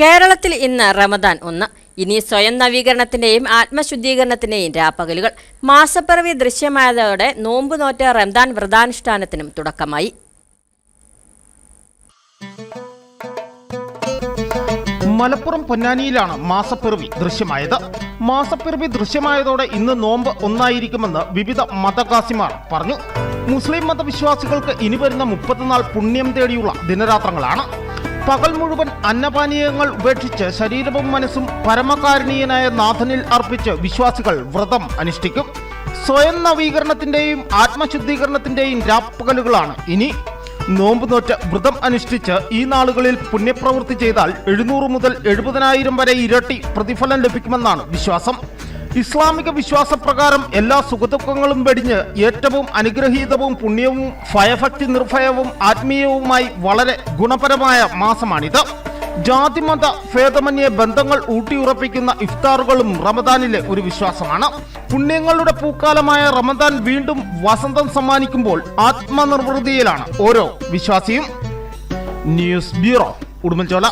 കേരളത്തിൽ ഇന്ന് റമദാൻ ഒന്ന്. ഇനി സ്വയം നവീകരണത്തിന്റെയും ആത്മശുദ്ധീകരണത്തിന്റെയും രാപ്പകലുകൾ. മാസപ്പിറവി ദൃശ്യമായതോടെ നോമ്പ് നോറ്റ റംദാൻ വ്രതാനുഷ്ഠാനത്തിനും തുടക്കമായി. മലപ്പുറം പൊന്നാനിയിലാണ് മാസപ്പിറവി ദൃശ്യമായത്. മാസപ്പിറവി ദൃശ്യമായതോടെ ഇന്ന് നോമ്പ് ഒന്നായിരിക്കുമെന്ന് വിവിധ മതകാസിമാർ പറഞ്ഞു. മുസ്ലിം മതവിശ്വാസികൾക്ക് ഇനി വരുന്ന മുപ്പത്തിനാൾ പുണ്യം തേടിയുള്ള ദിനരാത്രങ്ങളാണ്. പകൽ മുഴുവൻ അന്നപാനീയങ്ങൾ ഉപേക്ഷിച്ച് ശരീരവും മനസ്സും പരമകാരുണീയനായ നാഥനിൽ അർപ്പിച്ച് വിശ്വാസികൾ വ്രതം അനുഷ്ഠിക്കും. സ്വയം നവീകരണത്തിന്റെയും ആത്മശുദ്ധീകരണത്തിന്റെയും രാപ്പകലുകളാണ് ഇനി. നോമ്പ് നോറ്റ് വ്രതം അനുഷ്ഠിച്ച് ഈ നാളുകളിൽ പുണ്യപ്രവൃത്തി ചെയ്താൽ എഴുന്നൂറ് മുതൽ എഴുപതിനായിരം വരെ ഇരട്ടി പ്രതിഫലം ലഭിക്കുമെന്നാണ് വിശ്വാസം. ഇസ്ലാമിക വിശ്വാസപ്രകാരം എല്ലാ സുഖദുഃഖങ്ങളും വെടിഞ്ഞ് ഏറ്റവും അനുഗ്രഹീതവും പുണ്യവും ഭയഭക്തി നിർഭയവും ആത്മീയവുമായി വളരെ ഗുണപരമായ മാസമാണിത്. ജാതിമത ഭേദമന്യ ബന്ധങ്ങൾ ഊട്ടിയുറപ്പിക്കുന്ന ഇഫ്താറുകളും റമദാനിലെ ഒരു വിശ്വാസമാണ്. പുണ്യങ്ങളുടെ പൂക്കാലമായ റമദാൻ വീണ്ടും വസന്തം സമ്മാനിക്കുമ്പോൾ ആത്മനിർവൃതിയിലാണ് ഓരോ വിശ്വാസിയും. News bureau Udumbanchola.